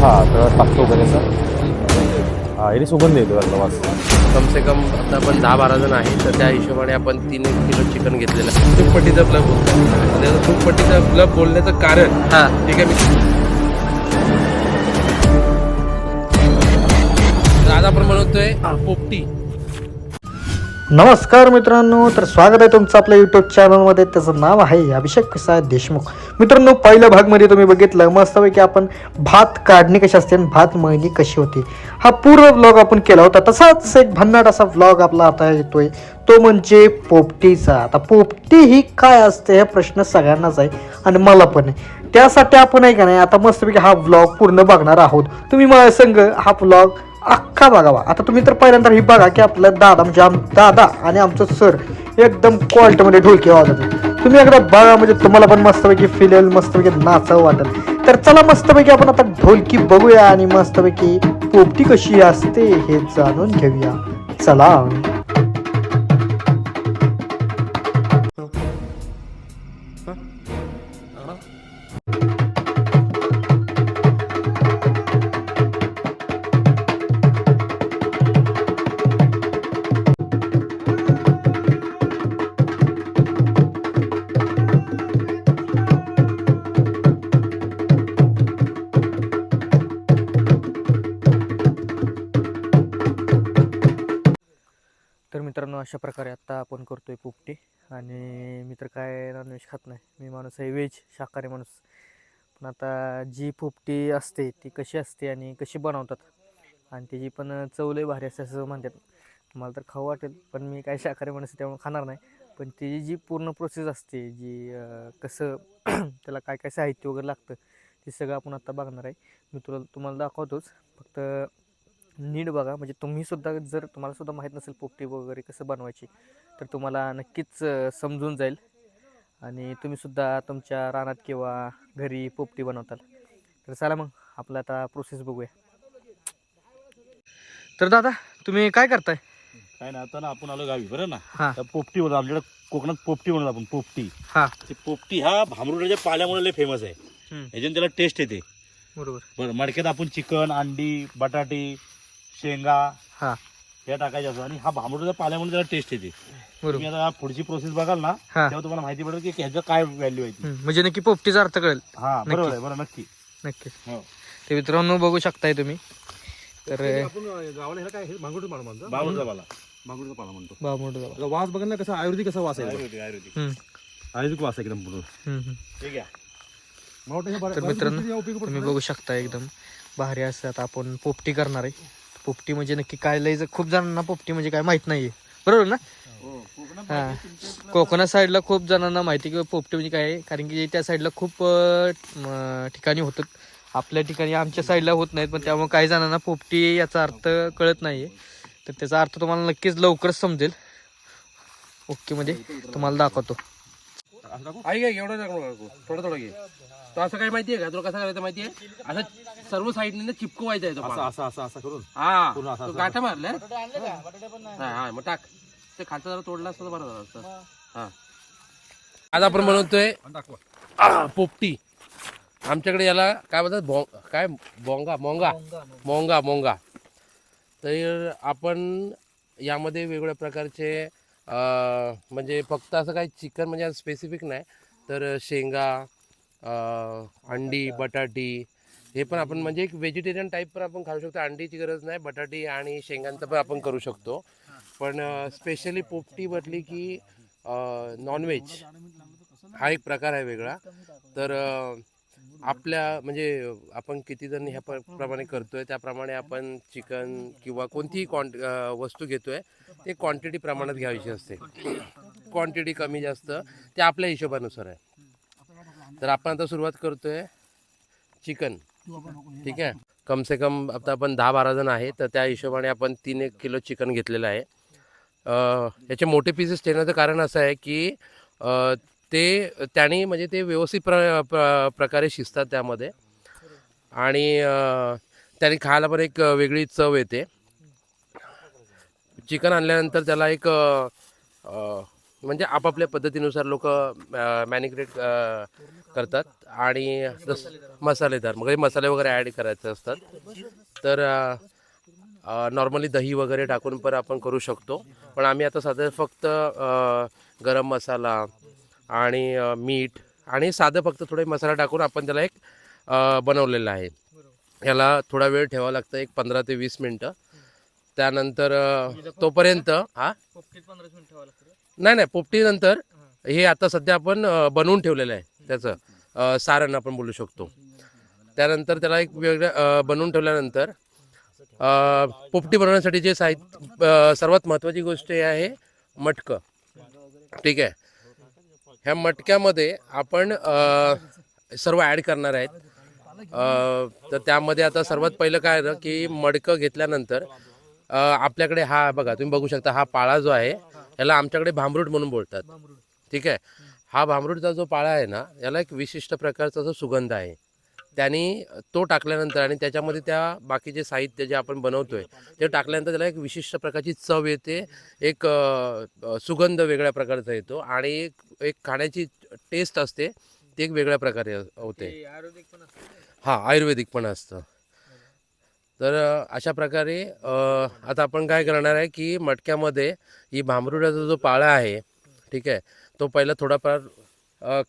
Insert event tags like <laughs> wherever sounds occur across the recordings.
हा तर टाकतो वगैरे सर हा याने सुगंध येतो यातला वास कम से कम आता आपण दहा बारा जण आहे तर त्या हिशोबाने आपण तीन एक किलो चिकन घेतलेलं आहे. खूप पट्टीचा ब्लब बोलतो त्याचं खूप पट्टीचा ब्लब बोलण्याचं कारण. हा. ठीक आहे मी तर आज आपण बनवतोय पोपटी. नमस्कार मित्रांनो तर स्वागत आहे तुमचं आपल्या युट्यूब चॅनलमध्ये त्याचं नाव आहे अभिषेक कसा देशमुख. मित्रांनो पहिल्या भागमध्ये तुम्ही बघितलं मस्तपैकी आपण भात काढणी कशी असते आणि भात मळणी कशी होती. हा पूर्ण व्लॉग आपण केला होता. तसाच एक भन्नाट असा व्लॉग आपला आता येतोय. तो म्हणजे पोपटीचा. आता पोपटी ही काय असते हे प्रश्न सगळ्यांनाच आहे आणि मला पण आहे. त्यासाठी आपण आहे का नाही आता मस्तपैकी हा व्लॉग पूर्ण बघणार आहोत. तुम्ही मला संग हा व्लॉग अख्खा बघावा आता तुम्ही तर पहिल्यांदा ही बघा की आपला दादा म्हणजे आम दादा आणि आमचं सर एकदम क्वालिटीमध्ये ढोलकी वाजवतो तुम्ही एकदा बघा म्हणजे तुम्हाला पण मस्तपैकी फील येईल मस्तपैकी नाचावं वाटेल. तर चला मस्तपैकी आपण आता ढोलकी बघूया आणि मस्तपैकी पोपटी कशी असते हे जाणून घेऊया. चला. अशा प्रकारे आत्ता आपण करतो आहे पोपटी. आणि मी तर काय नॉनव्हेज खात नाही. मी माणूस आहे व्हेज शाकाहारी माणूस. पण आता जी पोपटी असते ती कशी असते आणि कशी बनवतात? आणि त्याची पण चवलही भारी असते असं म्हणतात. मला तर खाऊ वाटेल पण मी काय शाकाहारी माणूस त्यामुळे खाणार नाही. पण त्याची जी पूर्ण प्रोसेस असते जी कसं <clears throat> त्याला काय काय साहित्य वगैरे लागतं ते सगळं आपण आत्ता बघणार आहे. मी तुला तुम्हाला दाखवतोच. फक्त नीट बघा. म्हणजे तुम्ही सुद्धा जर तुम्हाला सुद्धा माहीत नसेल पोपटी वगैरे कसं बनवायची तर तुम्हाला नक्कीच समजून जाईल. आणि तुम्ही सुद्धा तुमच्या रानात किंवा घरी पोपटी बनवताल. तर चला मग आपलं आता प्रोसेस बघूया. तर दादा तुम्ही काय करताय? काय ना आता ना आपण आलो गावी बरं ना? हां. पोपटी बनवतो आपल्याकडे कोकणात पोपटी बनवतो आपण पोपटी. हां. पोपटी हा भांबरुडाच्या पाल्यामुळे लय फेमस आहे. हम्म. ह्याच्याने त्याला टेस्ट येते. बरोबर. बरं मडक्यात आपण चिकन अंडी बटाटे शेंगा हां. हे टाकायचे असतो आणि हा भांबरुडाच्या पाल्यामुळे त्याला टेस्ट येते. तुम्ही बरोबर. आता पुढची प्रोसेस बघाल ना हां. तेव्हा तुम्हाला माहिती पडेल की ह्याचं काय व्हॅल्यू आहे ती. हम्म, म्हणजे नक्की पोपटीचा अर्थ कळेल. हा बरोबर आहे बरं नक्की. नक्की. हो. ते मित्रांनो बघू शकताय तुम्ही. तर आपण गावाला ह्याला काय हे भांगुडचं पाला म्हणतो? बावळचा पाला. भांगुडचं पाला म्हणतो. बामोड आता वास बघा ना कसा आयुर्वेदिक कसा वास आहे आयुर्वेदिक आयुर्वेदिक. हम्म. आयुर्वेदिक वास आहे एकदम पूर्ण. हम्म हम्म. ठीक आहे मला वाटतं हे बऱ्या- तर बऱ्याच मित्रांनो गोष्टी या उपयोगी तुम्ही पडतात. बघू शकता एकदम भारी असं आता आपण पोपटी करणार आहे. पोपटी म्हणजे नक्की काय लय खूप जणांना पोपटी म्हणजे काय माहीत नाहीये. बरोबर ना? हा. कोकणा साईडला खूप जणांना माहिती की पोपटी म्हणजे काय आहे. कारण की त्या साईडला खूप ठिकाणी होतं आपल्या ठिकाणी आमच्या साईडला होत नाहीत पण त्यामुळे काही जणांना पोपटी याचा अर्थ कळत नाहीये. तर त्याचा अर्थ तुम्हाला नक्कीच लवकरच समजेल. ओके म्हणजे तुम्हाला दाखवतो. आई काय एवढं टाकू नको थोडं थोडं घे. तो असं काय माहितीये का? तुला कसं करायचं माहितीये असं सर्व साईडने चिपकवायचं आहे तो असं पाला. असं असं असं करून? हा. पूर्ण असं- तो असं- गाठा मारल्या हा हा मग टाक. ते खालचं जरा तोडलं असतं तर बरं झालं असतं. हा. आज आपण बनवतोय आणि दाखवा. आ, पोपटी. आमच्याकडे याला काय म्हणतात बॉ काय? बोंगा मोंगा. मोंगा मोंगा. तर आपण यामध्ये वेगवेगळ्या प्रकारचे म्हणजे फक्त असं काही चिकन म्हणजे स्पेसिफिक नाही तर शेंगा अंडी बटाटी हे पण आपण म्हणजे एक व्हेजिटेरियन टाईप पण आपण खाऊ शकतो. अंडीची गरज नाही बटाटी आणि शेंगांचं पण आपण करू शकतो. पण स्पेशली पोपटी म्हटली की नॉनव्हेज हा एक प्रकार आहे वेगळा. तर आपल्या म्हणजे आपण किती जण ह्या प्र- प्रमाणे करतोय त्याप्रमाणे आपण चिकन किंवा कोणतीही क्वांट वस्तू घेतोय ते क्वांटिटी प्रमाणात घ्यायची असते. क्वांटिटी कमी जास्त ते आपल्या हिशोबानुसार आहे. तर आपण आता सुरुवात करतोय चिकन. ठीक आहे? कम से कम आता आपण दहा बारा जण आहे तर त्या हिशोबाने आपण तीन एक किलो चिकन घेतलेलं आहे. याचे मोठे पीसेस ठेवण्याचं कारण असं आहे की ते त्याने म्हणजे ते व्यवस्थित प्र प्र प्रकारे शिजतात त्यामध्ये. आणि त्याने खायला पण एक वेगळी चव येते. चिकन आणल्यानंतर त्याला एक म्हणजे आपापल्या पद्धतीनुसार लोक मॅनिग्रेट करतात. आणि जस मसालेदार मग हे मसाले वगैरे ॲड करायचे असतात. तर नॉर्मली दही वगैरे टाकून पण आपण करू शकतो. पण आम्ही आता साधारण फक्त गरम मसाला आणि मीठ आणि साधं फक्त थोडे मसाला टाकून आपण त्याला एक बनवलेलं आहे. याला थोडा वेळ ठेवावं लागतं एक पंधरा ते वीस मिनटं. त्यानंतर तोपर्यंत हा? नाही नाही पोपटीनंतर हे. आता सध्या आपण बनवून ठेवलेलं आहे त्याचं. सारण आपण बोलू शकतो. त्यानंतर त्याला एक वेगळं अ, बनवून ठेवल्यानंतर पोपटी बनवण्यासाठी जे साहित्य सर्वात महत्त्वाची गोष्ट हे आहे मटकं. ठीक आहे? ह्या मटक्यामध्ये आपण सर्व ॲड करणार आहेत. तर त्यामध्ये आता सर्वात पहिलं काय आहे ना की मडकं घेतल्यानंतर आपल्याकडे हा बघा तुम्ही बघू शकता हा पाळा जो आहे याला आमच्याकडे भांबरूट म्हणून बोलतात. ठीक आहे? हा भांबरूटचा जो पाळा आहे ना याला एक विशिष्ट प्रकारचा जो सुगंध आहे. त्यांनी तो टाकल्यानंतर आणि त्याच्यामध्ये त्या बाकीचे साहित्य जे आपण बनवतोय ते टाकल्यानंतर त्याला एक विशिष्ट प्रकारची चव येते एक सुगंध वेगळ्या प्रकारचा येतो आणि एक एक खाण्याची टेस्ट असते ती एक वेगळ्या प्रकारे होते. हां आयुर्वेदिक पण असतं. तर अशा प्रकारे आता आपण काय करणार आहे की मटक्यामध्ये ही भांबरुडाचा जो पाळा आहे ठीक आहे तो पहिला थोडाफार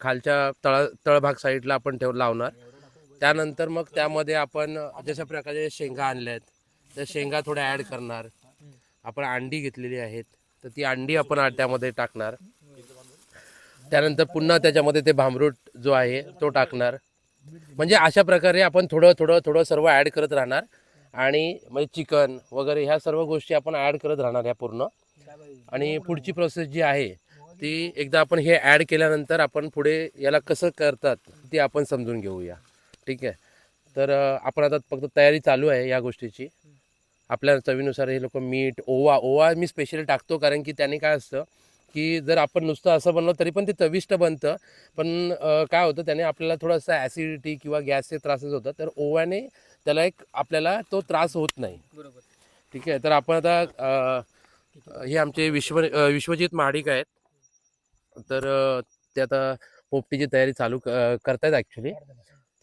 खालच्या तळा तळभाग साईडला आपण ठेव लावणार. त्यानंतर मग त्यामध्ये आपण जशा प्रकारे शेंगा आणल्या आहेत त्या शेंगा थोड्या ॲड करणार. आपण अंडी घेतलेली आहेत तर ती अंडी आपण त्यामध्ये टाकणार. त्यानंतर पुन्हा त्याच्यामध्ये ते भांबरूट जो आहे तो टाकणार. म्हणजे अशा प्रकारे आपण थोडं थोडं थोडं सर्व ॲड करत राहणार. आणि म्हणजे चिकन वगैरे ह्या सर्व गोष्टी आपण ॲड करत राहणार ह्या पूर्ण. आणि पुढची प्रोसेस जी आहे ती एकदा आपण हे ॲड केल्यानंतर आपण पुढे याला कसं करतात ती आपण समजून घेऊया. ठीक आहे. तर आपण आता फक्त तयारी चालू आहे या गोष्टीची. आपल्या चवीनुसार हे लोक मीठ ओवा ओवा मी स्पेशली टाकतो कारण की त्याने काय असतं की जर आपण नुसतं असं बनलं तरी पण ते चविष्ट बनतं. पण काय होतं त्याने आपल्याला थोडंसं ॲसिडिटी किंवा गॅसचे त्रासेस होतात. तर ओव्याने त्याला एक आपल्याला तो त्रास होत नाही. ठीक आहे. तर आपण आता हे आमचे विश्व विश्वजित महाडिक आहेत. तर ते आता पोपटीची तयारी चालू करतायत ॲक्च्युली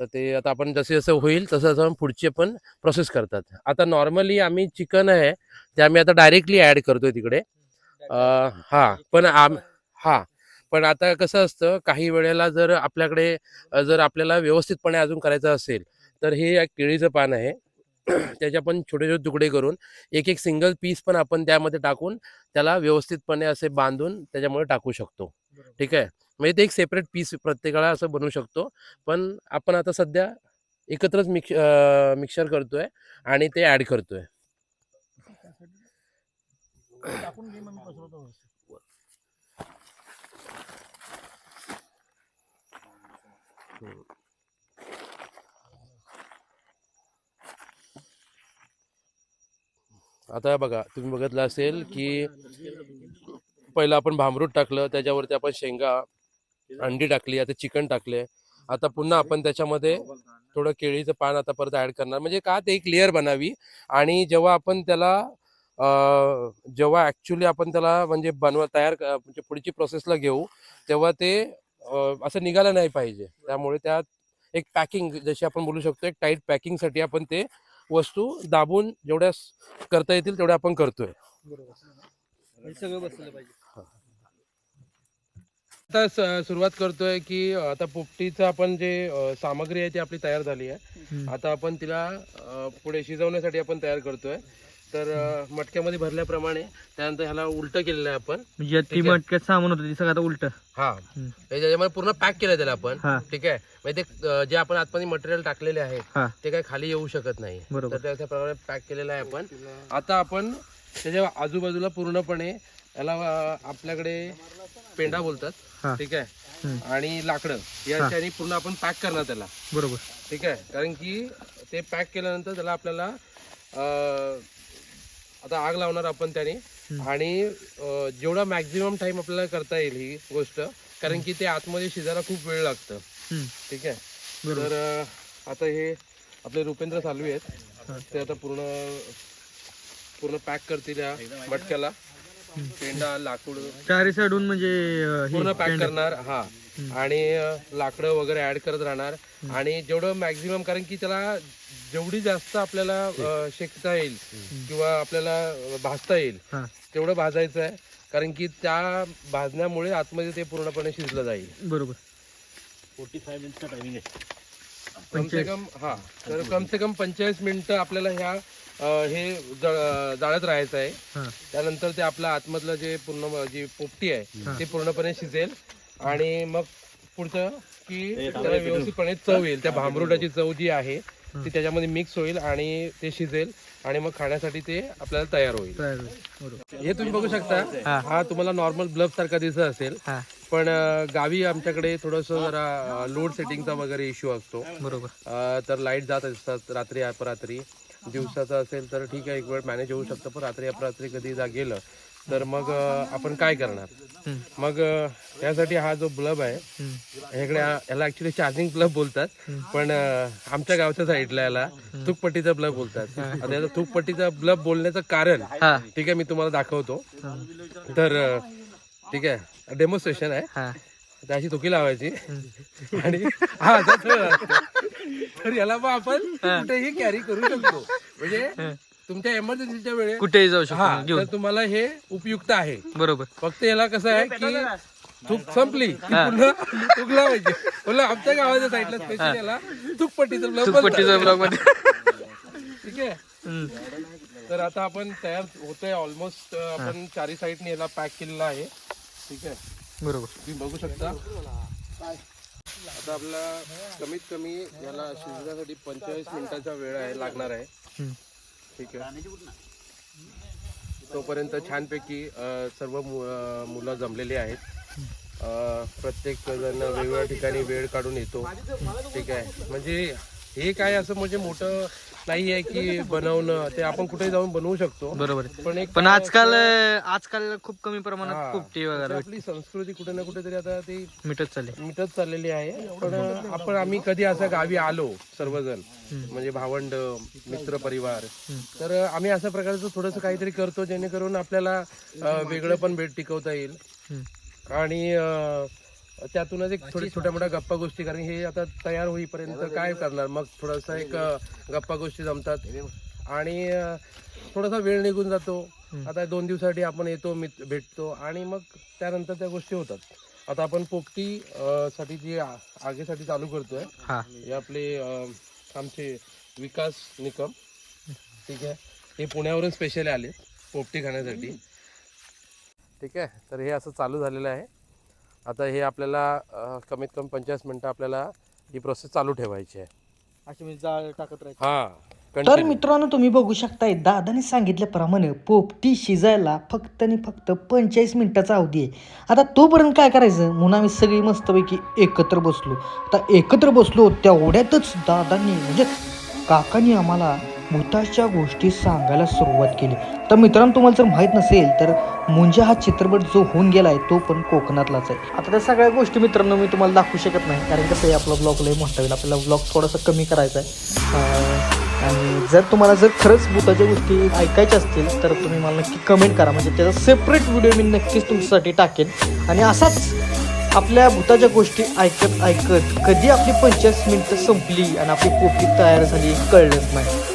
तर ते आता आपण जसे जसं होईल तसं तसं पुढची पण प्रोसेस करतात. आता नॉर्मली आम्ही चिकन आहे ते आम्ही आता डायरेक्टली ॲड करतोय तिकडे. हा पण आम हा पण आता कसं असतं काही वेळेला जर आपल्याकडे जर आपल्याला व्यवस्थितपणे अजून करायचं असेल तर हे एक केळीचं पान आहे. त्याचे आपण छोटे छोटे तुकडे करून एक एक सिंगल पीस पण आपण त्यामध्ये टाकून त्याला व्यवस्थितपणे असे बांधून त्याच्यामुळे टाकू शकतो. ठीक आहे? म्हणजे ते एक सेपरेट पीस प्रत्येकाला असं बनवू शकतो. पण आपण आता सध्या एकत्रच मिक्स मिक्सर करतोय आणि ते ॲड करतोय. आता बघा तुम्ही बघितलं असेल की पहिलं आपण भांबरूट टाकलं त्याच्यावरती आपण शेंगा अंडी टाकली आता चिकन टाकले. आता पुन्हा आपण त्याच्यामध्ये थोडं केळीचं पान आता परत ऍड करणार. म्हणजे का ते एक लेअर बनावी आणि जेव्हा आपण त्याला जेव्हा ऍक्च्युली आपण त्याला म्हणजे बनवा तयार म्हणजे पुढची प्रोसेसला घेऊ तेव्हा ते असं निघालं नाही पाहिजे. त्यामुळे त्यात एक पॅकिंग जशी आपण बोलू शकतो एक टाईट पॅकिंगसाठी आपण ते वस्तू दाबून जेवढ्या करता येतील तेवढ्या आपण करतोय. सगळं बसलं पाहिजे. आता सुरुवात करतोय की आता पोपटीचं आपण जे सामग्री आहे ती आपली तयार झाली आहे. आता आपण तिला पुढे शिजवण्यासाठी आपण तयार करतोय. तर मटक्यामध्ये भरल्याप्रमाणे त्यानंतर ह्याला उलट केलेलं आहे आपण. म्हणजे ती. मटक्यात सामान होतं ते सगळं उलट. हा. त्याच्यामध्ये पूर्ण पॅक केलं त्याला आपण. ठीक आहे? म्हणजे ते जे आपण आतमध्ये मटेरियल टाकलेले आहे. ते काही खाली येऊ शकत नाही. बरोबर. तर त्या- त्याप्रमाणे पॅक केलेलं आहे आपण. आता आपण त्याच्या आजूबाजूला पूर्णपणे याला आपल्याकडे पेंडा. बोलतात. ठीक आहे. आणि लाकडं. याच्याने पूर्ण आपण पॅक करणार त्याला. बरोबर. ठीक आहे? कारण की ते पॅक केल्यानंतर त्याला आपल्याला अं, आता आग लावणार आपण त्याने. आणि जेवढा मॅक्झिमम टाइम आपल्याला करता येईल ही गोष्ट कारण की ते आतमध्ये शिजायला खूप वेळ लागतं. ठीक आहे. तर आता हे आपले रुपेंद्र चालू आहेत. ते आता पूर्ण पूर्ण पॅक करतील या मटक्याला. पेंडा लाकूड. चारी म्हणजे अं, हे पूर्ण पॅक करणार हा. आणि अ, लाकडं वगैरे ऍड करत राहणार. आणि जेवढं मॅक्झिमम कारण की त्याला जेवढी जास्त आपल्याला अ, शेकता येईल किंवा आपल्याला अ, भाजता येईल हा. तेवढं भाजायचं आहे. कारण की त्या भाजण्यामुळे आतमध्ये ते पूर्णपणे शिजलं जाईल. बरोबर. फोर्टी फाय मिनिटचा टायमिंग आहे. कम से कम हा. तर कम से कम पंचेचाळीस मिनिटं आपल्याला ह्या हे जाळत राहायचं आहे. हा. त्यानंतर ते आपलं आतमधलं जे पूर्ण जी पोपटी आहे ते पूर्णपणे शिजेल. आणि मग पुढचं की त्याला व्यवस्थितपणे चव येईल. त्या भांबरुटाची चव जी आहे ती त्याच्यामध्ये मिक्स होईल आणि ते शिजेल. आणि मग खाण्यासाठी ते आपल्याला तयार होईल. हे तुम्ही बघू शकता. हा. तुम्हाला नॉर्मल ब्लफ सारखा दिसत असेल. पण गावी आमच्याकडे थोडस जरा लोड सेटिंगचा वगैरे इश्यू असतो. बरोबर. तर लाइट जात असतात रात्री अपरात्री. दिवसाचं असेल तर ठीक आहे एक वेळ मॅनेज होऊ शकतं. पण रात्री अपरात्री कधी जा गेलं तर मग आपण काय करणार. मग अं, यासाठी हा जो ब्लब आहे. ह्याकडे याला ऍक्च्युली चार्जिंग ब्लब बोलतात. पण आमच्या गावच्या साईडला याला तुकपट्टीचा ब्लब बोलतात. आता याचा तुकपट्टीचा ब्लब बोलण्याचं कारण ठीक आहे मी तुम्हाला दाखवतो. तर ठीक आहे डेमॉन्स्ट्रेशन आहे. तर अशी तुकी लावायची. आणि हा. तर याला मग आपण कुठेही कॅरी करू शकतो. म्हणजे तुमच्या एमर्जन्सीच्या वेळेस कुठेही जाऊ हा शकतो घेऊन. तुम्हाला हे उपयुक्त आहे. बरोबर. फक्त याला कसं आहे की तूक संपली की पुन्हा तूक लावायची. बोललं आमच्या गावाच्या साईडला स्पेशल याला ब्लॉगमध्ये ठीक आहे. तर आता आपण तयार होतोय ऑलमोस्ट आपण चारी साईडने याला पॅक केलेला आहे. ठीक आहे? बरोबर. तुम्ही बघू शकता. आता आपला कमीत कमी याला शिजण्यासाठी पंचेचाळीस मिनिटाचा वेळ आहे लागणार आहे. ठीक आहे. तोपर्यंत छानपैकी सर्व मुलं जमलेली आहेत. प्रत्येक जण वेगवेगळ्या ठिकाणी वेळ काढून येतो. ठीक आहे. म्हणजे हे काय असं म्हणजे मोठं नाही आहे की बनवणं ते आपण कुठे जाऊन बनवू शकतो. बरोबर आहे. पण एक पण आजकाल आजकाल खूप कमी प्रमाणात. पोपटी वगैरे आपली संस्कृती कुठे ना कुठेतरी आता ती मिटत चालले मिटत चाललेली आहे. पण आपण आम्ही कधी असं गावी आलो सर्वजण म्हणजे भावंड मित्र परिवार तर आम्ही अशा प्रकारचं थोडंसं काहीतरी करतो जेणेकरून आपल्याला अं, वेगळं पण भेट टिकवता येईल. हम्म. आणि अं, त्यातूनच एक थोडी छोट्या मोठ्या गप्पा गोष्टी कारण हे आता तयार होईपर्यंत काय करणार? मग थोडासा एक गप्पा गोष्टी जमतात. आणि थोडासा वेळ निघून जातो. आता दोन दिवसासाठी आपण येतो मित- भेटतो. आणि मग त्यानंतर त्या गोष्टी होतात. आता आपण पोपटी साठी जी आगेसाठी चालू करतोय हा. आपले आमचे विकास निकम ठीक आहे? हे पुण्यावरून स्पेशली आले पोपटी खाण्यासाठी. ठीक आहे? तर हे असं चालू झालेलं आहे. आता हे आपल्याला कमीत कमी पंचेचाळीस मिनटं आपल्याला ही प्रोसेस चालू ठेवायची आहे. अशी मी जाळ टाकत राहायची. हा तर. मित्रांनो तुम्ही बघू शकताय दादाने सांगितल्याप्रमाणे पोपटी शिजायला फक्त आणि फक्त पंचेचाळीस मिनिटाचा अवधी आहे. आता तोपर्यंत काय करायचं? म्हणून आम्ही सगळी मस्तपैकी एकत्र बसलो. आता एकत्र बसलो तेवढ्यातच दादांनी म्हणजे काकांनी आम्हाला भूताच्या गोष्टी सांगायला सुरुवात केली. तर मित्रांनो तुम्हाला जर माहीत नसेल तर मुंजा हा चित्रपट जो होऊन गेला आहे तो पण कोकणातलाच आहे. आता त्या सगळ्या गोष्टी मित्रांनो मी तुम्हाला दाखवू शकत नाही कारण कसं आहे आपला ब्लॉग लय मोठा होईल. आपल्याला ब्लॉग थोडासा कमी करायचा आहे. आणि जर तुम्हाला जर खरंच भूताच्या गोष्टी ऐकायच्या असतील तर तुम्ही मला नक्की कमेंट करा. म्हणजे त्याचा सेपरेट व्हिडिओ मी नक्कीच तुमच्यासाठी टाकेन. आणि असाच आपल्या भूताच्या गोष्टी ऐकत ऐकत कधी आपली पंचवीस मिनटं संपली आणि आपली पोपटी तयार झाली कळलंच नाही.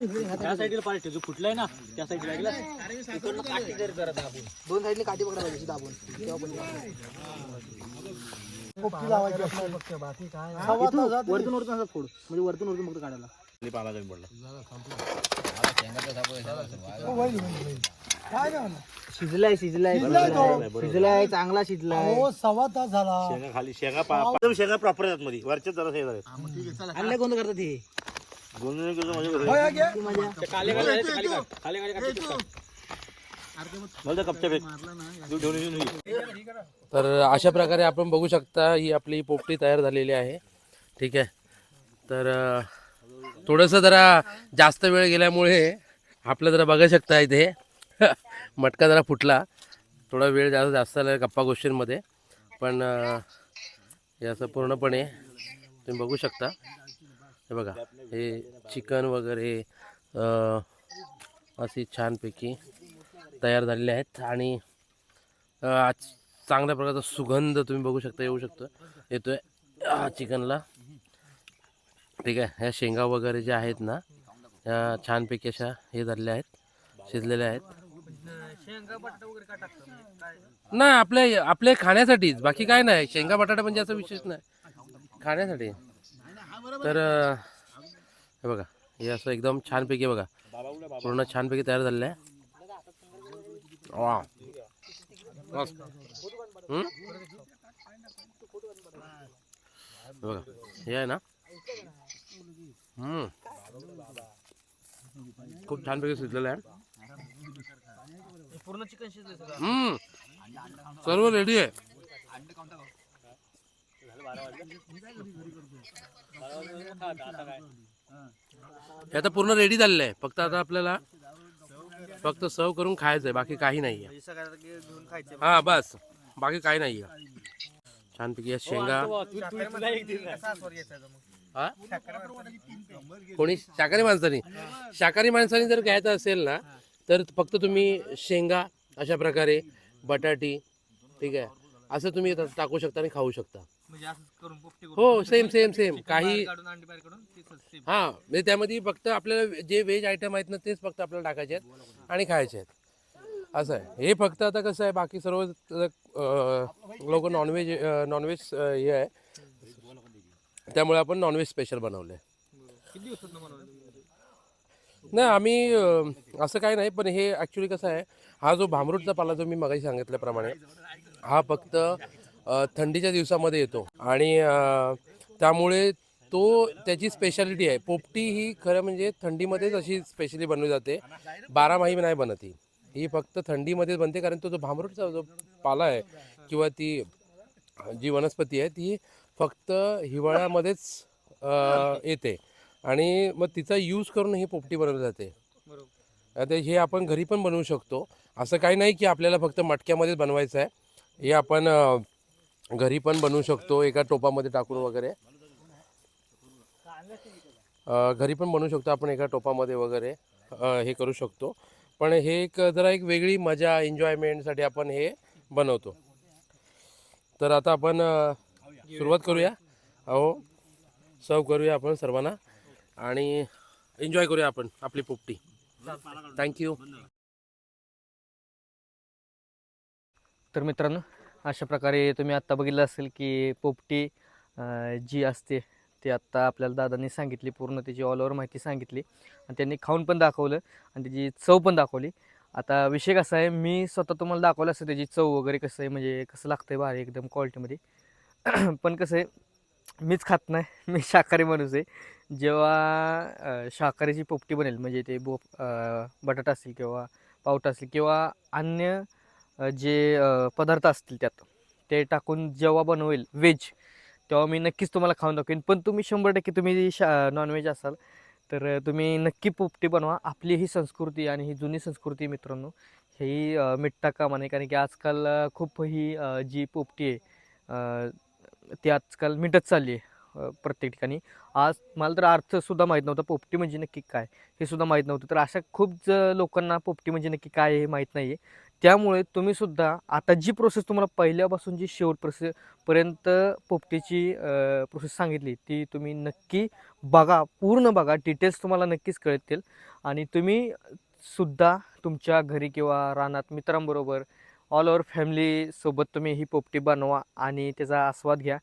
त्या साईडला फुटलाय ना त्या साईडला ऐकलं इकडनं काठी जर जरा दाबून दोन साईडने काठी पकडा पाहिजे दाबून इथून वरतून वरतून असं फोड. म्हणजे वरतून वरतून फक्त काढायला. पाला कमी पडला. शिजलाय शिजलाय शिजलाय शिजलाय चांगला शिजलाय. शेंगा खाली शेंगा पा एकदम शेंगा प्रॉपर आहेत मध्ये. वरचे जरा हे झाले आणलं कोण करतात हे? तर अशा प्रकारे आपण बघू शकता ही आपली पोपटी तयार झालेली आहे. ठीक आहे. तर थोडंसं जरा जास्त वेळ गेल्यामुळे आपलं जरा बघू शकता इथे. <laughs> मटका जरा फुटला. थोडा वेळ जास्त जास्त झाला गप्पा गोष्टींमध्ये. पण हे असं पूर्णपणे तुम्ही बघू शकता. हे बघा हे चिकन वगैरे अ, अशी छानपैकी तयार झालेले आहेत. आणि अ, चांगल्या प्रकारचा सुगंध तुम्ही बघू शकता येऊ शकतो. येतोय अ, चिकनला. ठीक आहे ह्या शेंगा वगैरे ज्या आहेत ना ह्या छानपैकी अशा हे झालेल्या आहेत शिजलेल्या आहेत. नाही आपल्या आपल्या खाण्यासाठीच बाकी काय नाही. शेंगा बटाटा म्हणजे असं विशेष नाही. खाण्यासाठी. तर हे बघा हे असं एकदम छानपैकी बघा. पूर्ण छानपैकी तयार झालेलं आहे. वा हम्म? हे बघा हे आहे ना? हम्म. खूप छानपैकी शिजलेलं आहे. पूर्ण चिकन शिजले हम्म. सर्व रेडी आहे. हे आता पूर्ण रेडी झालेलं आहे. फक्त आता आपल्याला फक्त सर्व करून खायचं आहे बाकी काही नाही आहे हा बस. बाकी काही नाही आहे छानपैकी या शेंगा. हा कोणी? शाकाहारी माणसानी? शाकाहारी माणसाने जर घ्यायचं असेल ना तर फक्त तुम्ही शेंगा अशा प्रकारे बटाटी ठीक आहे असं तुम्ही टाकू शकता आणि खाऊ शकता. म्हणजे असं करून पोपटी हो सेम सेम सेम काही काढून अंडी बाहेर काढून ते same. हा म्हणजे त्यामध्ये फक्त आपल्याला जे व्हेज आयटम आहेत ना तेच फक्त आपल्याला टाकायचे आहेत आणि खायचे आहेत. असं आहे. हे फक्त आता कसं आहे बाकी सर्व लोक नॉनव्हेज नॉनव्हेज हे आहे. त्यामुळे आपण नॉनव्हेज स्पेशल बनवलं. आहे किती दिवसात बनवलं? तुम्ही? नाही आम्ही अं, असं काही नाही पण हे ॲक्च्युली कसं आहे हा जो भामरूटचा पाला जो मी मगाशी सांगितल्याप्रमाणे हा फक्त थंडीच्या दिवसामध्ये येतो. आणि त्यामुळे तो त्याची स्पेशालिटी आहे. पोपटी ही खरं म्हणजे थंडीमध्येच अशी स्पेशली बनवली जाते. बारामाही नाही बनत ही. ही फक्त थंडीमध्येच बनते कारण तो जो भामरूटचा जो पाला आहे किंवा ती जी वनस्पती आहे ती फक्त हिवाळ्यामध्येच येते. आणि मग तिचा यूज करून ही पोपटी बनवली जाते. आता हे आपण घरी पण बनवू शकतो. असं काही नाही की आपल्याला फक्त मटक्यामध्येच बनवायचं आहे. हे आपण घरी पण बनवू शकतो एका टोपामध्ये टाकून वगैरे. घरी पण बनवू शकतो आपण एका टोपामध्ये वगैरे हे करू शकतो. पण हे एक जरा एक वेगळी मजा एन्जॉयमेंटसाठी आपण हे बनवतो. तर आता आपण सुरुवात करूया. अहो सर्व करूया आपण सर्वांना. आणि एन्जॉय करूया आपण आपली पोपटी. थँक्यू तर मित्रांनो अशा प्रकारे तुम्ही आत्ता बघितलं असेल की पोपटी जी असते ती आत्ता आपल्याला दादांनी सांगितली पूर्ण त्याची ऑल ओव्हर माहिती सांगितली. आणि त्यांनी खाऊन पण दाखवलं आणि त्याची चव पण दाखवली. आता विषय कसा आहे मी स्वतः तुम्हाला दाखवलं असतं त्याची चव वगैरे कसं आहे म्हणजे कसं लागतं आहे भारी एकदम क्वालिटीमध्ये <clears throat> पण कसं आहे मीच खात नाही मी शाकाहारी माणूस आहे. जेव्हा शाकाहारीची पोपटी बनेल म्हणजे ते बोप बटाटा असेल किंवा पावटा असेल किंवा अन्य जे पदार्थ असतील त्यात ते टाकून जेव्हा बनवेल व्हेज तेव्हा मी नक्कीच तुम्हाला खाऊन दाखवेन. पण तुम्ही शंभर टक्के तुम्ही शा नॉनव्हेज असाल तर तुम्ही नक्की पोपटी बनवा. आपली ही संस्कृती आणि ही जुनी संस्कृती मित्रांनो ही अ, मिटता कामा कारण की आजकाल खूप ही जी पोपटी आहे ती आजकाल मिटत चालली आहे प्रत्येक ठिकाणी. आज मला तर अर्थसुद्धा माहीत नव्हता पोपटी म्हणजे नक्की काय हे सुद्धा माहीत नव्हतं. तर अशा खूप ज लोकांना पोपटी म्हणजे नक्की काय हे माहीत नाही आहे त्यामुळे तुम्हीसुद्धा आता जी प्रोसेस तुम्हाला पहिल्यापासून जी शेवट प्रोसेस पर्यंत पोपटीची प्रोसेस सांगितली ती तुम्ही नक्की बघा पूर्ण बघा. डिटेल्स तुम्हाला नक्कीच कळतील. आणि तुम्ही सुद्धा तुमच्या घरी किंवा रानात मित्रांबरोबर ऑल ओवर फॅमिलीसोबत तुम्ही ही पोपटी बनवा आणि त्याचा आस्वाद घ्या.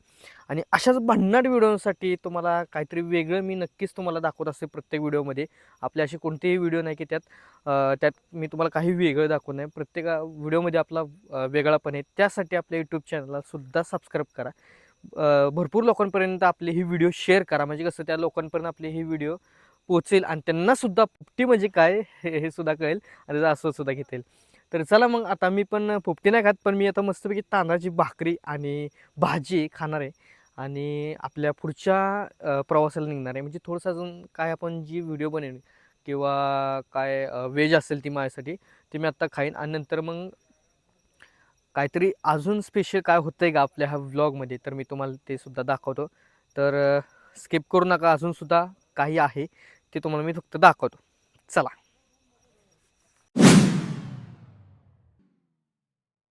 आणि अशाच भन्नाट व्हिडिओसाठी तुम्हाला काहीतरी वेगळं मी नक्कीच तुम्हाला दाखवत असते प्रत्येक व्हिडिओमध्ये आपले असे कोणतेही व्हिडिओ नाही की त्यात त्यात मी तुम्हाला काही वेगळं दाखवत नाही. प्रत्येक व्हिडिओमध्ये आपला वेगळापण आहे. त्यासाठी आपल्या यूट्यूब चॅनललासुद्धा सबस्क्राईब करा. भरपूर लोकांपर्यंत आपले ही व्हिडिओ शेअर करा. म्हणजे कसं त्या लोकांपर्यंत आपले ही व्हिडिओ पोचेल आणि त्यांनासुद्धा पोपटी म्हणजे काय हे हे सुद्धा कळेल आणि त्याचा आस्वादसुद्धा घेता येईल. तर चला मग आता मी पण पोपटी नाही खात पण मी आता मस्तपैकी तांदळाची भाकरी आणि भाजी खाणार आहे. आणि आपल्या पुढच्या प्रवासाला निघणार आहे. म्हणजे थोडंसं अजून काय आपण जी व्हिडिओ बनेल किंवा काय वेज असेल ती माझ्यासाठी ती मी आत्ता खाईन. आणि नंतर मग काहीतरी अजून स्पेशल काय होतं आहे का आपल्या ह्या व्लॉगमध्ये तर मी तुम्हाला ते सुद्धा दाखवतो. तर स्किप करू नका. अजूनसुद्धा काही आहे ते तुम्हाला मी फक्त दाखवतो. चला.